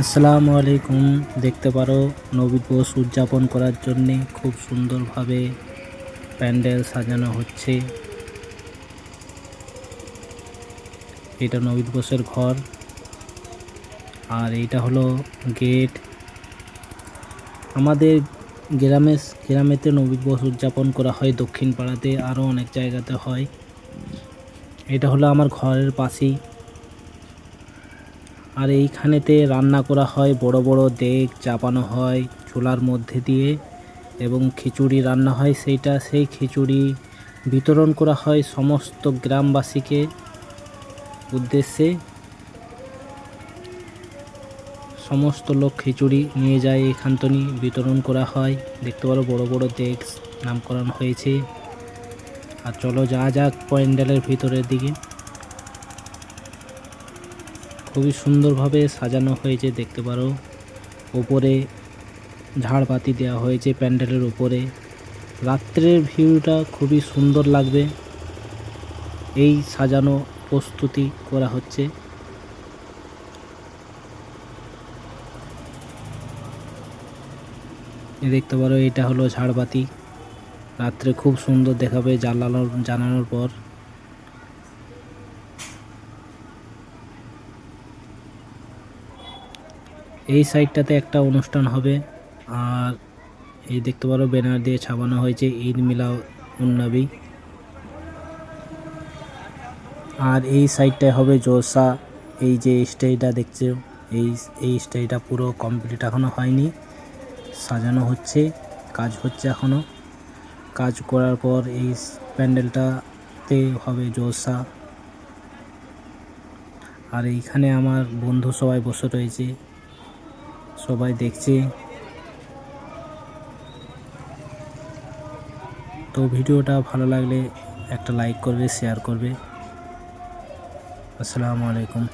আসসালামু আলাইকুম। দেখতে পারো, নবী দিবস উদযাপন করার জন্যে খুব সুন্দরভাবে প্যান্ডেল সাজানো হচ্ছে। এটা নবী দিবসের ঘর। আর এটা হলো গেট। আমাদের গ্রামে, গ্রামেতে নবী দিবস উদযাপন করা হয় দক্ষিণ পাড়াতে আরও অনেক জায়গাতে হয়। এটা হলো আমার ঘরের পাশেই। আর এইখানেতে রান্না করা হয়, বড় বড় দেগ চাপানো হয় চুলার মধ্যে দিয়ে এবং খিচুড়ি রান্না হয়। সেইটা, সেই খিচুড়ি বিতরণ করা হয় সমস্ত গ্রামবাসীকে উদ্দেশ্যে। সমস্ত লোক খিচুড়ি নিয়ে যায় এখান থেকে বিতরণ করা হয়। দেখতে পারো বড় বড় দেগ নামকরণ হয়েছে। আর চলো যা যাক প্যান্ডেলের ভিতরের দিকে। খুবই সুন্দরভাবে সাজানো হয়েছে, দেখতে পারো। ওপরে ঝাড়বাতি দেওয়া হয়েছে প্যান্ডেলের উপরে রাত্রের ভিউটা খুবই সুন্দর লাগবে। এই সাজানো প্রস্তুতি করা হচ্ছে। দেখতে পারো, এটা হলো ঝাড়বাতি। রাত্রে খুব সুন্দর দেখাবে জ্বালানোর জানানোর পর। এই সাইডটাতে একটা অনুষ্ঠান হবে। আর এই দেখতে পারো, ব্যানার দিয়ে ছাপানো হয়েছে ঈদ মিলা উন্নবী আর এই সাইডটায় হবে জোসা এই যে স্টেজটা দেখছ, এই এই স্টেজটা পুরো কমপ্লিট এখনও হয়নি। সাজানো হচ্ছে, কাজ হচ্ছে এখনও কাজ করার পর এই প্যান্ডেলটাতে হবে জোসা আর এইখানে আমার বন্ধু সবাই বসে রয়েছে। সবাই দেখছে। তো ভিডিওটা ভালো লাগলে একটা লাইক করবে শেয়ার করবে। আসসালামু আলাইকুম।